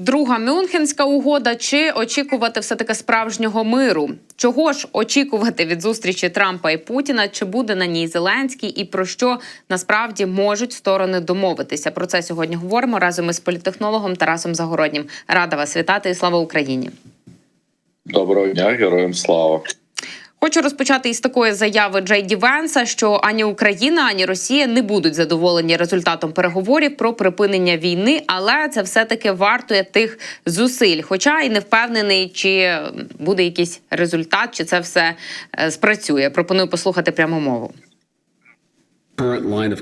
Друга Мюнхенська угода чи очікувати все таки справжнього миру? Чого ж очікувати від зустрічі Трампа і Путіна? Чи буде на ній Зеленський? І про що насправді можуть сторони домовитися? Про це сьогодні говоримо разом із політехнологом Тарасом Загороднім. Рада вас вітати і слава Україні! Доброго дня, героям слава. Хочу розпочати із такої заяви Джей Ді Венса, що ані Україна, ані Росія не будуть задоволені результатом переговорів про припинення війни, але це все таки вартує тих зусиль. Хоча і не впевнений, чи буде якийсь результат, чи це все е, спрацює. Пропоную послухати пряму мову.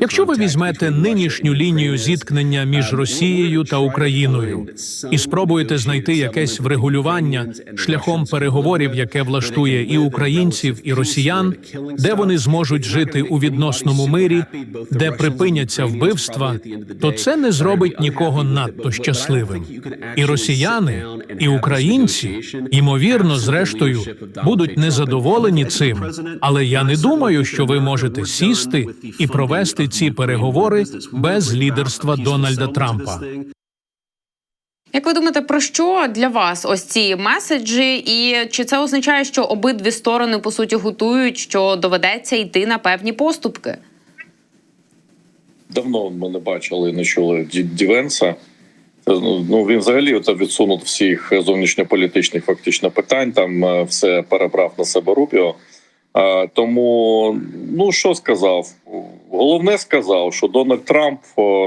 Якщо ви візьмете нинішню лінію зіткнення між Росією та Україною і спробуєте знайти якесь врегулювання шляхом переговорів, яке влаштує і українців, і росіян, де вони зможуть жити у відносному мирі, де припиняться вбивства, то це не зробить нікого надто щасливим. І росіяни, і українці, ймовірно, зрештою, будуть незадоволені цим. Але я не думаю, що ви можете сісти і провести ці переговори без лідерства Дональда Трампа. Як ви думаєте, про що для вас ось ці меседжі, і чи це означає, що обидві сторони по суті готують, що доведеться йти на певні поступки? Давно ми не бачили, не чули Ді- Дівенса. Ну він взагалі от відсунув всіх зовнішньополітичних фактично питань. Там е, все перебрав на себе Рубіо. А, Тому, ну що сказав? Головне сказав, що Дональд Трамп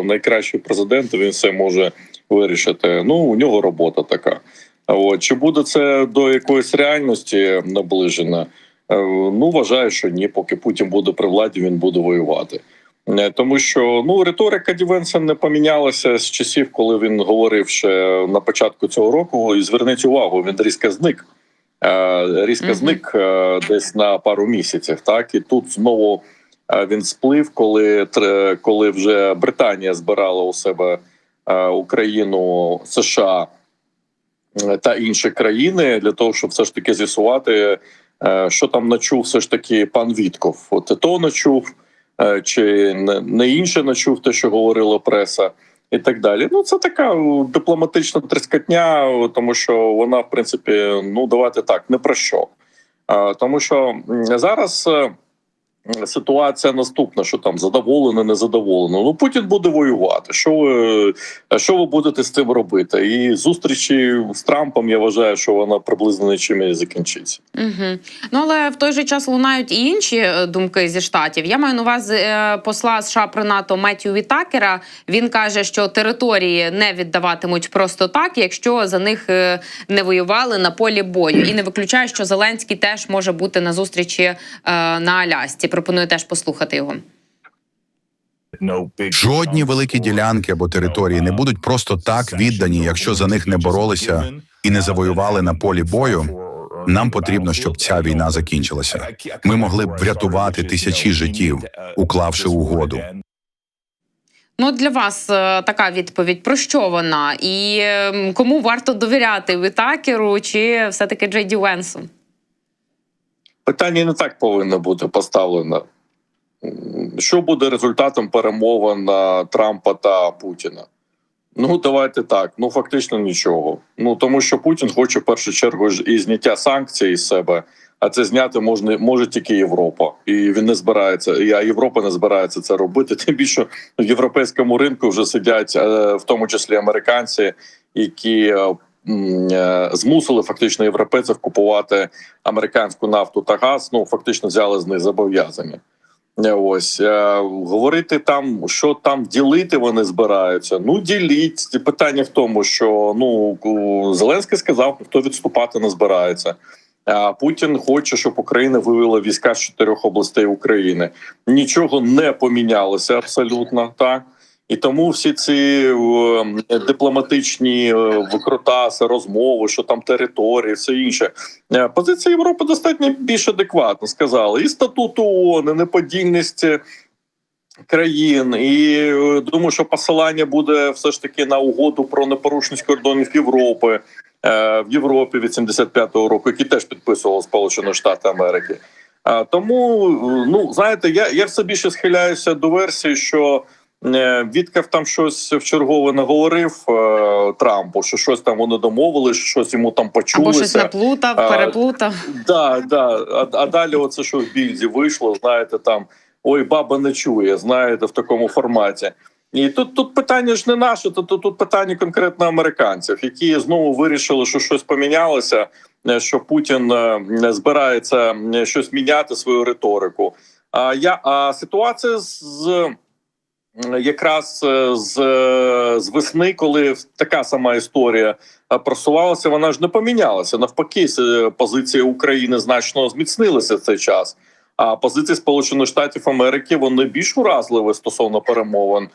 найкращий президент. Він все може вирішити. Ну у нього робота така. От чи буде це до якоїсь реальності наближено? Е, Ну вважаю, що ні. Поки Путін буде при владі, він буде воювати. Е, Тому що ну риторика Дівенса не помінялася з часів, коли він говорив ще на початку цього року. І зверніть увагу, він різко зник. Е, Різко зник десь на пару місяців. Так і тут знову він сплив, коли коли вже Британія збирала у себе Україну, США е, та інші країни для того, щоб все ж таки з'ясувати, е, що там начув все ж таки пан Вітков. От то начув, е, чи не- інше начув те, що говорила преса. І так далі. Ну це така дипломатична тріскотня, о, тому що вона, в принципі, ну давайте так, не про що. Тому що зараз ситуація наступна: що там задоволено, незадоволено. Ну Путін буде воювати. Що ви, що ви будете з цим робити? І зустрічі з Трампом я вважаю, що вона приблизно нічим і закінчиться. Угу. Ну але в той же час лунають і інші е, думки зі штатів. Я маю на увазі е, посла США про НАТО Меттю Вітакера. Він каже, що території не віддаватимуть просто так, якщо за них е, не воювали на полі бою, і не виключає, що Зеленський теж може бути на зустрічі е, на Алясці. Пропоную теж послухати його. Жодні великі ділянки або території не будуть просто так віддані, якщо за них не боролися і не завоювали на полі бою. Нам потрібно, щоб ця війна закінчилася. Ми могли б врятувати тисячі життів, уклавши угоду. Ну для вас е, така відповідь про що вона? І е, кому варто довіряти Вітакеру чи все таки Джейді Венсу? Питання не так повинно бути поставлено. Що буде результатом перемовин е, Трампа та Путіна? Ну, давайте так. Ну, фактично нічого. Ну тому що Путін хоче в першу чергу і зняття санкцій із себе, а це зняти можна може тільки Європа, і він не збирається. А Європа не збирається це робити. Тим більше в європейському ринку вже сидять, е, в тому числі американці, які е, змусили фактично європейців купувати американську нафту та газ. Ну фактично взяли з них зобов'язання. Е, Ось е, говорити там, що там ділити вони збираються. Ну діліть питання в тому, що ну Зеленський сказав, хто відступати не збирається. А Путін хоче, щоб Україна вивела війська з чотирьох областей України. Нічого не помінялося абсолютно так. І тому всі ці дипломатичні е, викрутаси, розмови, що там території, все інше. Е, Позиція Європи достатньо більш адекватно сказали. І статут ООН, і неподільність е, країн. І думаю, що посилання буде все ж таки на угоду про непорушність кордонів Європи в Європі від 75-го року, який теж підписував Сполучені Штати Америки. Тому, ну знаєте, я, я все більше схиляюся до версії, що Віткав там щось в чергове наговорив е, Трампу, що щось там вони домовили, що щось йому там Або щось почулося. наплутав, А, переплутав. Да, да. А, а далі, оце що в більзі вийшло, знаєте, там ой, баба не чує, знаєте, в такому форматі. І тут, тут питання ж не наше, тут, тут, тут питання конкретно американців, які знову вирішили, що щось помінялося, е, що Путін е, збирається е, щось міняти свою риторику. А я а ситуація з е, якраз е, з, е, з весни, коли така сама історія е, просувалася, вона ж не помінялася. Навпаки, позиція України значно зміцнилася в цей час. А позиції Сполучених Штатів Америки вони більш уразливі стосовно перемовин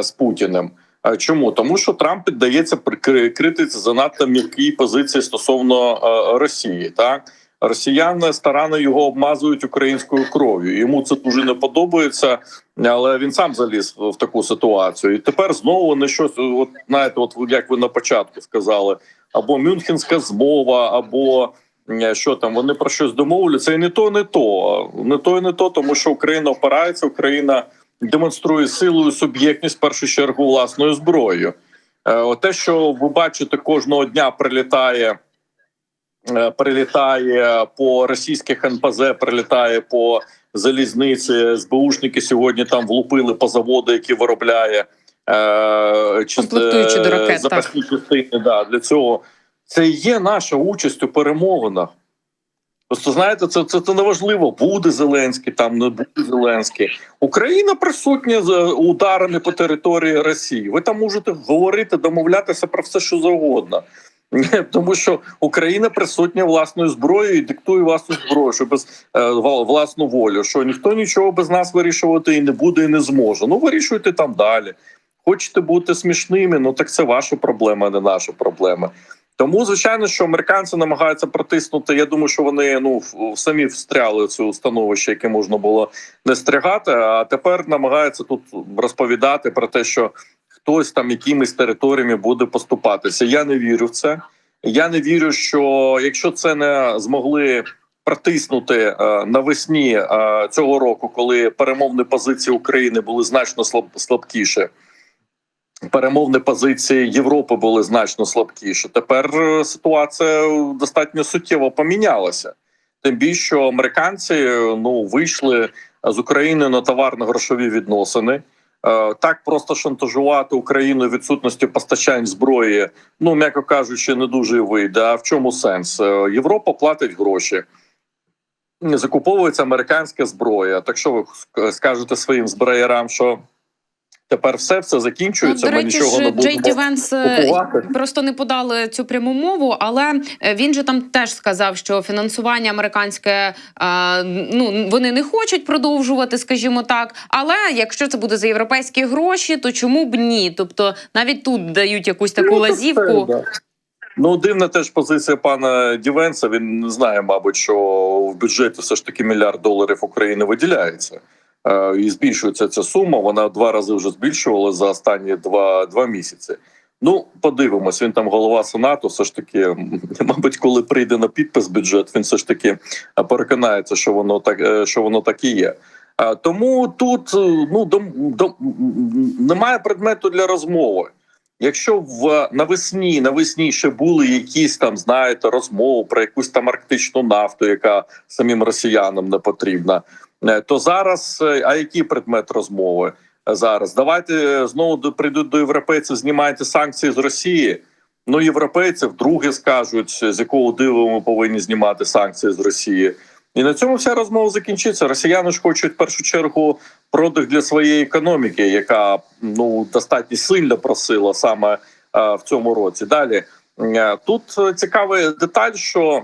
з Путіним. Чому тому, що Трамп піддається критиці занадто м'якій позиції стосовно Росії, так росіяни старано його обмазують українською кров'ю. Йому це дуже не подобається, але він сам заліз в таку ситуацію. І тепер знову не щось. От знаєте, от як ви на початку сказали, або Мюнхенська змова, або що там вони про щось домовляться, і не то, не то, не то, і не то, тому що Україна опирається, Україна демонструє силу і суб'єктність в першу чергу власною зброєю. Е, Те, що ви бачите, кожного дня прилітає. Е, Прилітає по російських НПЗ, прилітає по залізниці. СБУшники сьогодні там влупили по заводу, який виробляє е, до ракет, запасні частини. Да, для цього це є наша участь у перемовинах. Просто знаєте, це, це, це неважливо, буде Зеленський, там не буде Зеленський. Україна присутня з ударами по території Росії. Ви там можете говорити, домовлятися про все, що завгодно. Тому що Україна присутня власною зброєю і диктує власну зброю, що без е, власну волю, що ніхто нічого без нас вирішувати і не буде, і не зможе. Ну вирішуйте там далі. Хочете бути смішними, ну так це ваша проблема, а не наша проблема. Тому, звичайно, що американці намагаються протиснути. Я думаю, що вони ну самі встряли в цю становище, яке можна було не стригати. А тепер намагаються тут розповідати про те, що хтось там якимись територіями буде поступатися. Я не вірю в це. Я не вірю, що якщо це не змогли протиснути е, навесні е, цього року, коли перемовні позиції України були значно слаб, слабкіші. Перемовні позиції Європи були значно слабкіші. Тепер е, ситуація достатньо суттєво помінялася. Тим більше, що американці ну вийшли з України на товарно-грошові відносини. Е, Так просто шантажувати Україну відсутністю постачань зброї, ну м'яко кажучи, не дуже вийде. А в чому сенс? Е, Європа платить гроші, закуповується американська зброя. Так що ви скажете своїм зброярам, що тепер все все закінчується. Ну, до ми речі нічого не Джей Ді Венс е, просто не подали цю пряму мову, але е, він же там теж сказав, що фінансування американське е, ну вони не хочуть продовжувати, скажімо так. Але якщо це буде за європейські гроші, то чому б ні? Тобто навіть тут дають якусь таку Ну, лазівку. да. Ну, дивна теж позиція пана Дівенса. Він не знає, мабуть, що в бюджеті все ж таки мільярд доларів України виділяється. Е, І збільшується ця сума. Вона два рази вже збільшувалася за останні два, два місяці. Ну, подивимось. Він там голова сенату. Все ж таки, мабуть, коли прийде на підпис бюджет, він все ж таки е, переконається, що воно так, е, що воно так і є. Е, Тому тут ну дом, дом, немає предмету для розмови. Якщо в навесні навесні ще були якісь там, знаєте, розмови про якусь там арктичну нафту, яка самим росіянам не потрібна, то зараз е, а який предмет розмови е, зараз? Давайте знову прийдуть до європейців, знімайте санкції з Росії. Ну, європейці вдруге скажуть, з якого дива ми повинні знімати санкції з Росії. І на цьому вся розмова закінчиться. Росіяни ж хочуть в першу чергу продих для своєї економіки, яка ну достатньо сильно просила саме е, в цьому році. Далі е, тут е, цікава деталь, що е,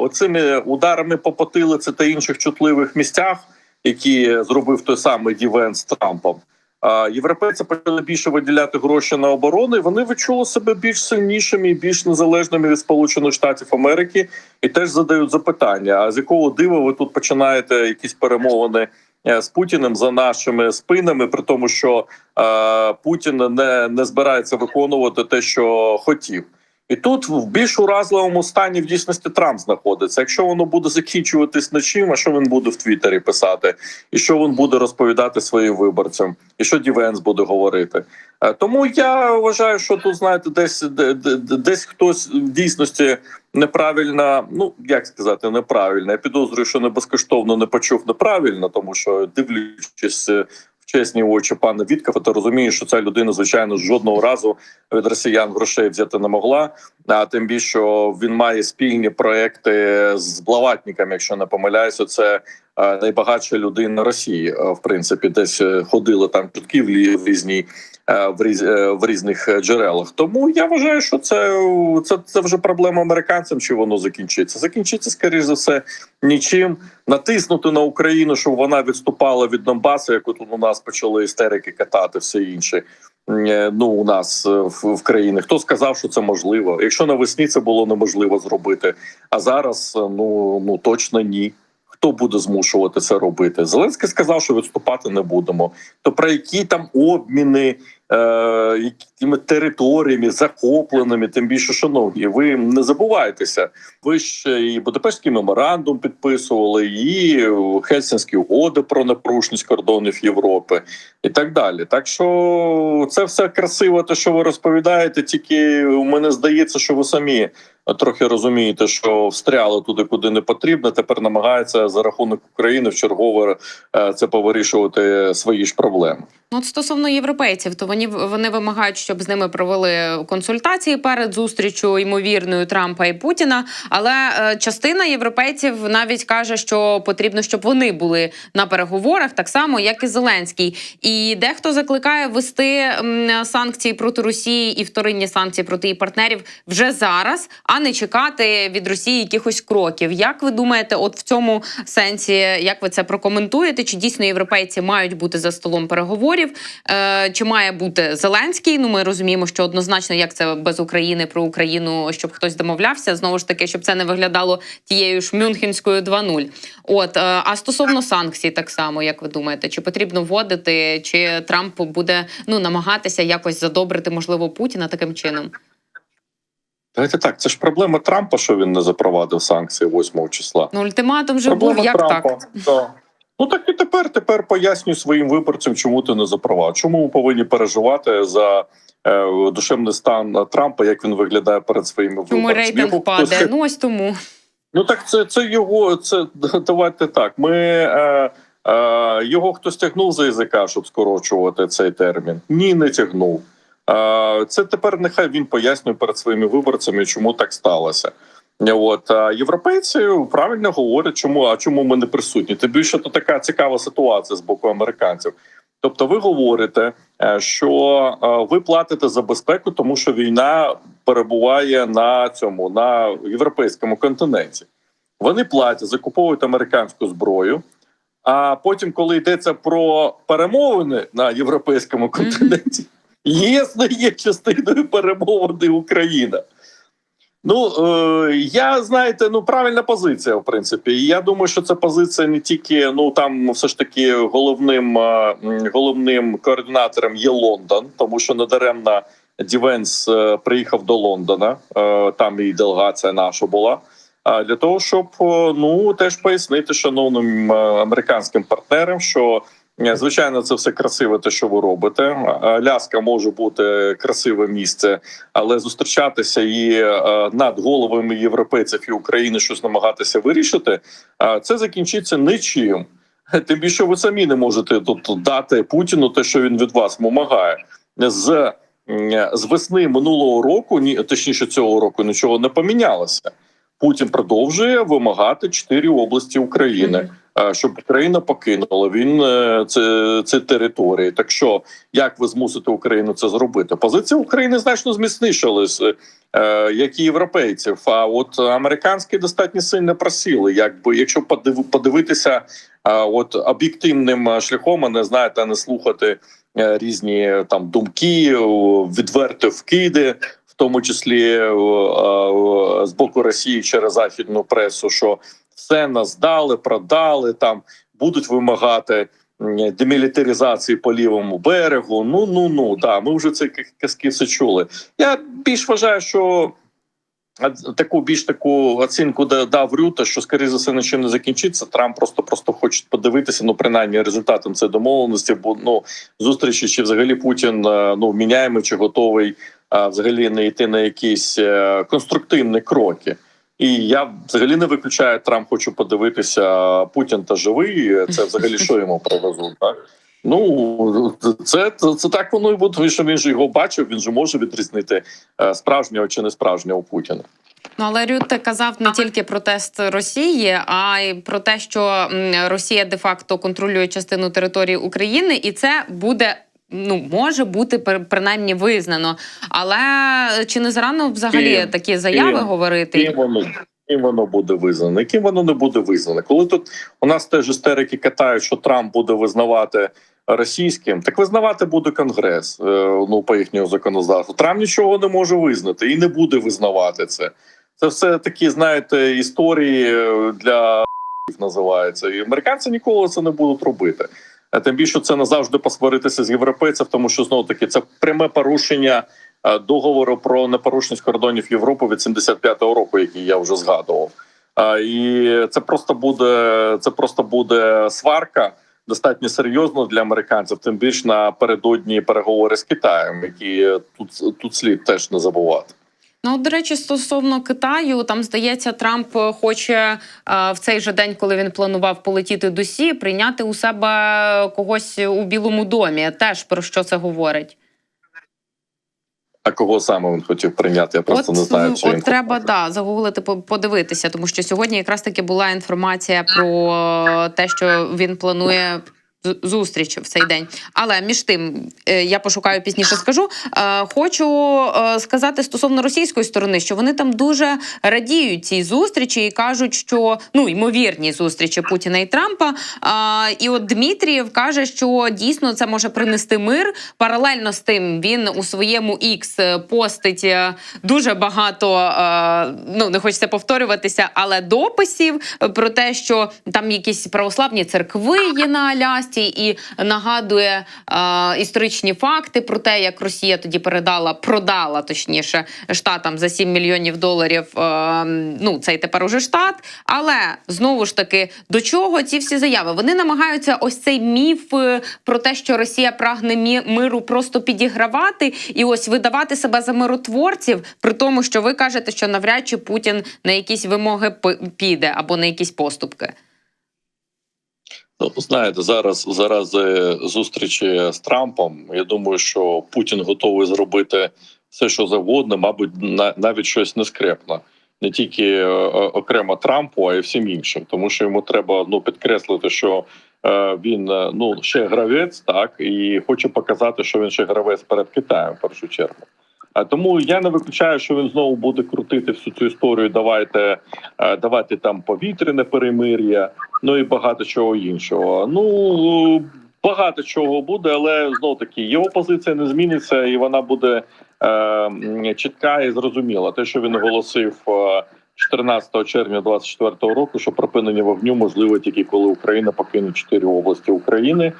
оцими ударами по потилиці та інших чутливих місцях, які зробив той самий Дівен з Трампом. е, Європейці почали більше виділяти гроші на оборону, і вони відчули себе більш сильнішими і більш незалежними від Сполучених Штатів Америки, і теж задають запитання: а з якого дива ви тут починаєте якісь перемовини е, з Путіним за нашими спинами, при тому, що е, Путін не, не збирається виконувати те, що хотів. І тут в більш уразливому стані в дійсності Трамп знаходиться. Якщо воно буде закінчуватись нічим, а що він буде в Твіттері писати, і що він буде розповідати своїм виборцям, і що Дівенс буде говорити. Е, Тому я вважаю, що тут знаєте, десь де- де- де- десь хтось в дійсності неправильно, ну як сказати, неправильно. Я підозрюю, що не безкоштовно не почув неправильно, тому що дивлячись е, чесні очі пана Віткафа, то розумієш, що ця людина, звичайно, жодного разу від росіян грошей взяти не могла. А тим більше що він має спільні проекти з блаватниками, якщо не помиляюся, це е, найбагатша людина Росії. е, В принципі, десь е, ходили там чутки в лі- е, е, в різних е, джерелах. Тому я вважаю, що це, це, це вже проблема американцям. Чи воно закінчиться? Закінчиться скоріш за все нічим. Натиснути на Україну, щоб вона відступала від Донбасу, як от у нас почали істерики катати, все інше. Ну у нас в, в країні. Хто сказав, що це можливо? Якщо навесні це було неможливо зробити, а зараз ну ну точно ні. Хто буде змушувати це робити? Зеленський сказав, що відступати не будемо. То про які там обміни, е, якими територіями захопленими, тим більше шановні, ви не забувайтеся. Ви ж і Будапештський меморандум підписували, і Хельсінські угоди про непорушність кордонів Європи і так далі. Так що це все красиво, те, що ви розповідаєте. Тільки мене здається, що ви самі трохи розумієте, що встряли туди, куди не потрібно. Тепер намагаються за рахунок України в чергове е, це повирішувати свої ж проблеми. Ну, от стосовно європейців, то вони вони вимагають, щоб з ними провели консультації перед зустрічю ймовірною Трампа і Путіна. Але е, частина європейців навіть каже, що потрібно, щоб вони були на переговорах, так само як і Зеленський. І дехто закликає ввести м, санкції проти Росії і вторинні санкції проти її партнерів вже зараз, а не чекати від Росії якихось кроків. Як ви думаєте, от в цьому сенсі, як ви це прокоментуєте? Чи дійсно європейці мають бути за столом переговорів? Е, чи має бути Зеленський? Ну ми розуміємо, що однозначно як це без України про Україну, щоб хтось домовлявся. Знову ж таки, щоб це не виглядало тією ж Мюнхенською 2.0. От е, а стосовно санкцій, так само як ви думаєте, чи потрібно вводити, чи Трамп буде ну намагатися якось задобрити можливо Путіна таким чином? Давайте так, це ж проблема Трампа, що він не запровадив санкції 8 числа. Ну ультиматум вже Проблема був як Трампа. так. Да. Ну так і тепер тепер пояснюю своїм виборцям, чому ти не запровадив. Чому ми повинні переживати за е, душевний стан Трампа, як він виглядає перед своїми виборцями? рейтинг Його падає? Ну ось тому. Ну так це, це його. Це давайте так. Ми е, е, його хтось тягнув за язика, щоб скорочувати цей термін. Ні, не тягнув. Це тепер нехай він пояснює перед своїми виборцями, чому так сталося. От а європейці правильно говорять, чому а чому ми не присутні. Тим більше то така цікава ситуація з боку американців. Тобто, ви говорите, е, що е, ви платите за безпеку, тому що війна перебуває на цьому на європейському континенті. Вони платять, закуповують американську зброю. А потім, коли йдеться про перемовини на європейському континенті, ЄС не є частиною перемовин Україна. Ну е, я знаєте, ну правильна позиція, в принципі. Я думаю, що це позиція не тільки ну там все ж таки головним е, головним координатором є Лондон, тому що недаремно Дівенс е, приїхав до Лондона. Е, там і делегація наша була. А для того, щоб ну теж пояснити шановним е, американським партнерам, що звичайно це все красиве, те, що ви робите. Ляска може бути красиве місце, але зустрічатися і е, над головами європейців і України щось намагатися вирішити, це закінчиться нічим. Тим більше ви самі не можете тут дати Путіну те, що він від вас вимагає. З, з весни минулого року, ні точніше цього року, нічого не помінялося. Путін продовжує вимагати чотири області України, щоб Україна покинула він е, це, це території. Так що як ви змусите Україну це зробити? Позиція України значно зміцнішилась, е, як і європейців. А от американські достатньо сильно просіли. Якби якщо подив- подивитися, е, от об'єктивним е, шляхом, а не знаєте, а не слухати е, різні там думки, відверті вкиди. В тому числі е, е, з боку Росії через західну пресу, що все нас дали, продали там, будуть вимагати демілітаризації по лівому берегу. Ну ну ну да, ми вже ці казки все чули. Я більш вважаю, що таку більш таку оцінку дав Рюта, що скоріше за все нічим не закінчиться. Трамп просто просто хоче подивитися. Ну принаймні результатом цієї домовленості. Бо ну зустрічі, чи взагалі Путін е, ну міняємо, чи готовий а, взагалі не йти на якісь е, конструктивні кроки. І я взагалі не виключаю, Трамп хочу подивитися Путін та живий. Це взагалі що йому привезуть, так? Ну це, це, це так воно і буде. Що він же його бачив. Він же може відрізнити е, справжнього чи не справжнього Путіна. Ну, але Рютте казав не тільки про тест Росії, а й про те, що Росія де-факто контролює частину території України, і це буде. Ну, може бути принаймні визнано, але чи не зарано взагалі І- такі заяви і- говорити? Ким воно ким воно буде визнане? Ким воно не буде визнане? Коли тут у нас теж істерики катають, що Трамп буде визнавати російським, так визнавати буде Конгрес. е, Ну по їхнього законодавству. Трамп нічого не може визнати і не буде визнавати це. Це все такі, знаєте, історії е, для називається. І американці ніколи це не будуть робити. А тим більше це назавжди посваритися з європейців, тому що знову таки це пряме порушення е, договору про непорушність кордонів Європи від 75-го року, який я вже згадував. І це просто буде це просто буде сварка достатньо серйозно для американців. Тим більш напередодні переговори з Китаєм, які тут тут слід теж не забувати. Ну, до речі, стосовно Китаю, там здається, Трамп хоче е, в цей же день, коли він планував полетіти до Сі, прийняти у себе когось у Білому домі. Теж про що це говорить? А кого саме він хотів прийняти? Я просто от, не знаю. Чи от він треба да загуглити, подивитися, тому що сьогодні якраз таки була інформація про те, що він планує. Зустріч в цей день, але між тим е, я пошукаю пізніше. Скажу. Е, Хочу е, сказати стосовно російської сторони, що вони там дуже радіють цій зустрічі і кажуть, що ну ймовірні зустрічі Путіна і Трампа. І от Дмитрієв каже, що дійсно це може принести мир. Паралельно з тим він у своєму X постить дуже багато. Ну не хочеться повторюватися, але дописів про те, що там якісь православні церкви є на Алясці, і нагадує е, історичні факти про те, як Росія тоді передала, продала точніше штатам за 7 мільйонів доларів. Е, ну цей тепер уже штат. Але знову ж таки, до чого ці всі заяви? Вони намагаються ось цей міф е, про те, що Росія прагне мі- миру, просто підігравати і ось видавати себе за миротворців, при тому, що ви кажете, що навряд чи Путін на якісь вимоги піде або на якісь поступки. Ну, знаєте, зараз заради зустрічі з Трампом. Я думаю, що Путін готовий зробити все, що завгодно, мабуть, на- навіть щось нескрепне. Не тільки е, окремо Трампу, а й всім іншим, тому що йому треба ну підкреслити, що е, він е, ну ще гравець, так і хоче показати, що він ще гравець перед Китаєм в першу чергу. Тому я не виключаю, що він знову буде крутити всю цю історію. Давайте, е, давайте там повітряне перемир'я, ну і багато чого іншого. Ну багато чого буде, але знов таки його позиція не зміниться, і вона буде е, чітка і зрозуміла. Те, що він оголосив е, 14 червня 24 року, що припинення вогню можливо тільки коли Україна покине чотири області України.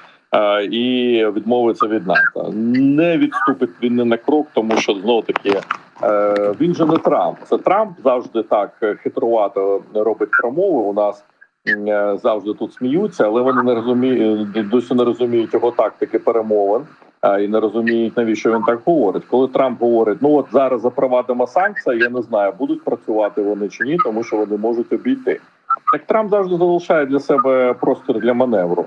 І відмовиться від НАТО, не відступить він не на крок, тому що знов таки е, він же не Трамп. Це Трамп завжди так е, хитрувато робить промови. У нас е, завжди тут сміються, але вони не розуміють досі не розуміють його тактики перемовин і не розуміють, навіщо він так говорить. Коли Трамп говорить, ну от зараз запровадимо санкції, я не знаю, будуть працювати вони чи ні, тому що вони можуть обійти. Так Трамп завжди залишає для себе простір для маневру.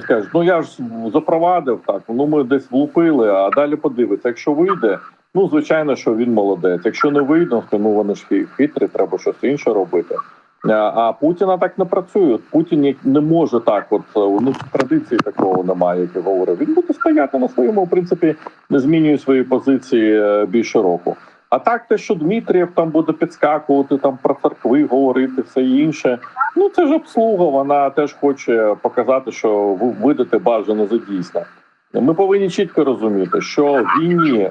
Скаже, ну я ж запровадив так. Ну ми десь влупили, а далі подивиться. Якщо вийде, ну звичайно, що він молодець. Якщо не вийде, то ну вони ж хитрі, треба щось інше робити. А, Путіна так не працює. Путін не може так. От е, у них традиції такого немає, як я говорив. Він буде стояти на своєму, в принципі, не змінює свої позиції е, більше року. А так, те, що Дмитрієв там буде підскакувати, там про церкви говорити, все інше. Ну це ж обслуга. Вона теж хоче показати, що ви видите бажано за дійсне. Ми повинні чітко розуміти, що в війні,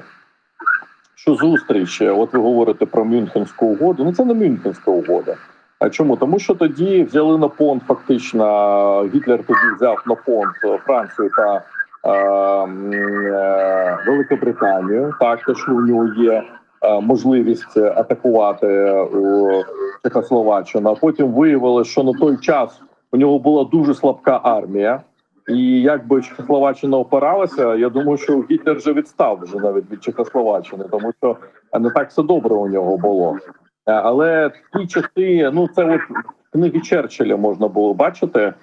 що зустріч, от ви говорите про Мюнхенську угоду. Ну це не Мюнхенська угода. А чому? Тому що тоді взяли на понт, фактично Гітлер тоді взяв на понт Францію та е, е, Великобританію. Так, те, що у нього є. Е, можливість атакувати е, у Чехословаччину. А потім виявилося, що на той час у нього була дуже слабка армія. І якби Чехословаччина опиралася, я думаю, що Гітлер вже відстав вже навіть від Чехословаччини, тому що не так все добре у нього було. Е, Але ті часи, ну це от книги Черчилля можна було бачити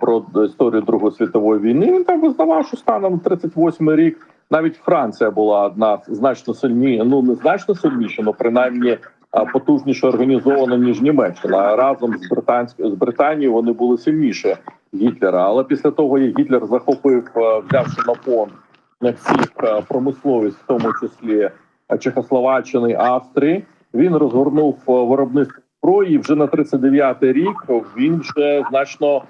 про історію Другої світової війни. Він там визнавав, що станом на 38 рік навіть Франція була одна значно сильніша, ну не значно сильніша, але принаймні потужніше організована ніж Німеччина. Разом з британською з Британією вони були сильніші Гітлера. Але після того, як Гітлер захопив, взявши на фон всіх промисловість, в тому числі Чехословаччини, Австрії, він розгорнув виробництво зброї. Вже на 39-й рік він вже значно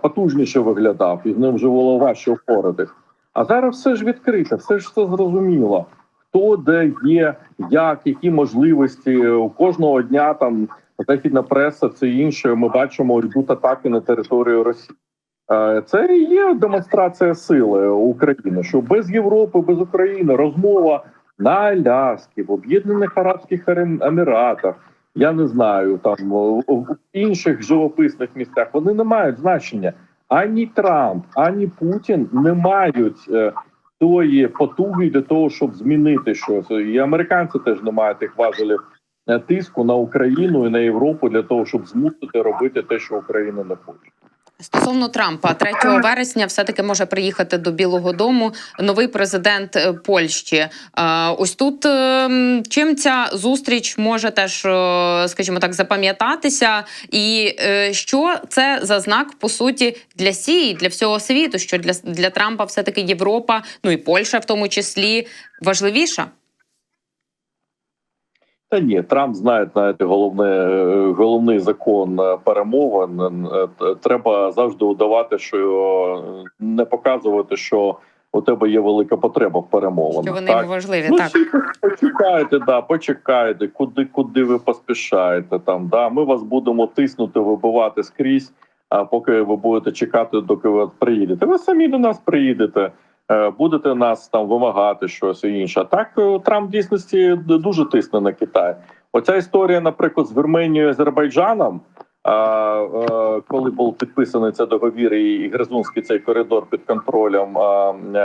потужніше виглядав, і з ним вже було важче впоратись. А зараз все ж відкрите, все ж все зрозуміло. Хто де є, як, які можливості кожного дня там західна преса, це інше. Ми бачимо йдуть атаки на територію Росії. Е, Це і є демонстрація сили України, що без Європи, без України розмова на Аляскі, в Об'єднаних Арабських Ерем- Еміратах. Я не знаю, там в інших живописних місцях вони не мають значення. Ані Трамп, ані Путін не мають е, тої потуги для того, щоб змінити щось. І американці теж не мають тих важелів е, тиску на Україну і на Європу для того, щоб змусити робити те, що Україна не хоче. Стосовно Трампа, 3 вересня все таки може приїхати до Білого Дому новий президент е, Польщі. Е, Ось тут е, чим ця зустріч може теж, скажімо так, запам'ятатися, і що це за знак по суті для сії, для всього світу, що для, для Трампа все таки Європа, ну і Польща в тому числі важливіша. Та ні, Трамп знає, знаєте, головне, е, головний закон е, перемовин. Е, Треба завжди удавати, що е, не показувати, що у тебе є велика потреба в перемовинах. Що вони так? важливі, Ну, так. почекайте, да, почекайте, куди, куди ви поспішаєте там. Да, ми вас будемо тиснути, вибивати скрізь. А поки ви будете чекати, доки ви приїдете. Ви самі до нас приїдете, е, будете нас там вимагати щось і інше. Так е, Трамп в дійсності дуже тисне на Китай. Оця історія, наприклад, з Вірменією і Азербайджаном. Е, коли був підписаний цей договір і Гризунський цей коридор під контролем е,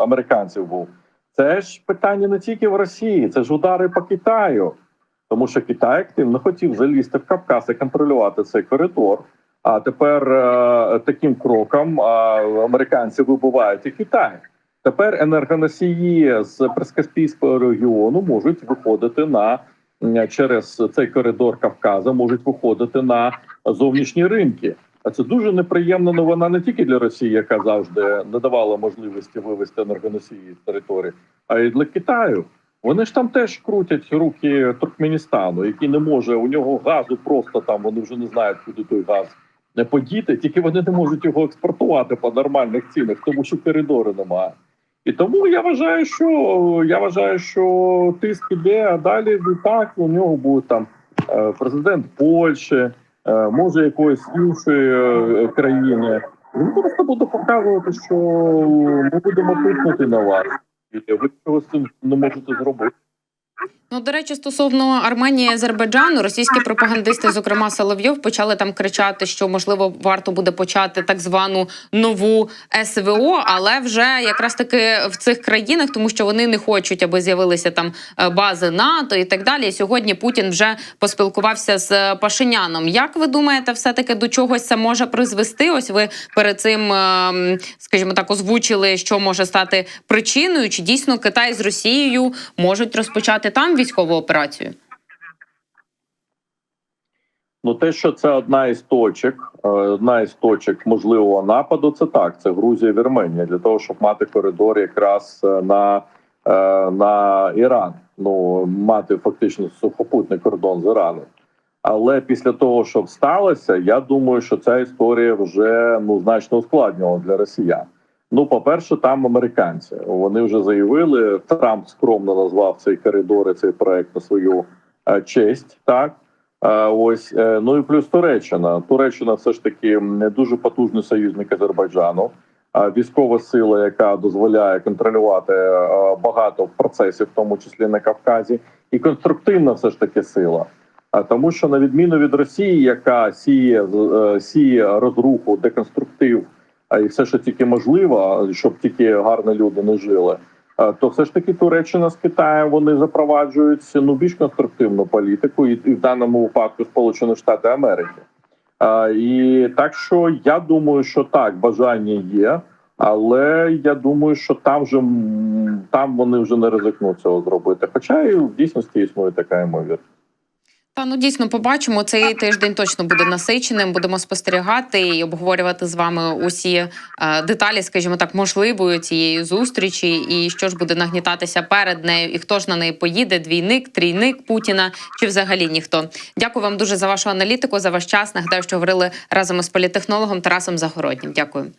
американців був. Це ж питання не тільки в Росії, це ж удари по Китаю, тому що Китай активно хотів залізти в Кавказ і контролювати цей коридор. А тепер е, таким кроком американці вибувають і Китай. Тепер енергоносії з Прескаспійського регіону можуть виходити на через цей коридор Кавказа, можуть виходити на зовнішні ринки. А це дуже неприємна новина не тільки для Росії, яка завжди не давала можливості вивести енергоносії з території, а й для Китаю. Вони ж там теж крутять руки Туркменістану, який не може у нього газу просто там. Вони вже не знають, куди той газ подіти, тільки вони не можуть його експортувати по нормальних цінах, тому що коридору немає. І тому я вважаю, що я вважаю, що тиск іде, а далі так у нього буде там е, президент Польщі, е, може якоїсь іншої е, країни. Він просто буде показувати, що ми будемо тиснути на вас, і ви цього не можете зробити. Ну, до речі, стосовно Арменії і Азербайджану, російські пропагандисти, зокрема Соловйов, почали там кричати, що можливо варто буде почати так звану нову СВО, але вже якраз таки в цих країнах, тому що вони не хочуть, аби з'явилися там е, бази НАТО і так далі. Сьогодні Путін вже поспілкувався з Пашиняном. Як ви думаєте, все таки до чогось це може призвести? Ось ви перед цим, ем, скажімо так, озвучили, що може стати причиною, чи дійсно Китай з Росією можуть розпочати там військову операцію? Ну, те, що це одна із точок, е, одна із точок можливого нападу, це так. Це Грузія, і Вірменія для того, щоб мати коридор якраз е, на, е, на Іран. Ну мати фактично сухопутний кордон з Іраном. Але після того, що сталося, я думаю, що ця історія вже ну значно ускладнювала для росіян. Ну, по-перше, там американці. Вони вже заявили. Трамп скромно назвав цей коридор і цей проект на свою е, честь. Так Е, Ось е, ну і плюс Туреччина. Туреччина все ж таки не дуже потужний союзник Азербайджану. військова сила, яка дозволяє контролювати багато процесів, в тому числі на Кавказі, і конструктивна все ж таки сила. А тому, що на відміну від Росії, яка сіє сіє розруху, деконструктив, і все, що тільки можливо, щоб тільки гарні люди не жили. То все ж таки Туреччина з Китаєм вони запроваджують ну більш конструктивну політику, і, і в даному випадку Сполучені Штати Америки. І так що я думаю, що так, бажання є, але я думаю, що там вже там вони вже не ризикнуть цього зробити. Хоча і в дійсності існує така ймовірність. Та ну дійсно побачимо. Цей тиждень точно буде насиченим. Будемо спостерігати і обговорювати з вами усі е, деталі, скажімо так, можливої цієї зустрічі, і що ж буде нагнітатися перед нею, і хто ж на неї поїде: двійник, трійник Путіна чи взагалі ніхто. Дякую вам дуже за вашу аналітику, за ваш час. Нагадаю, що говорили разом із політехнологом Тарасом Загороднім. Дякую.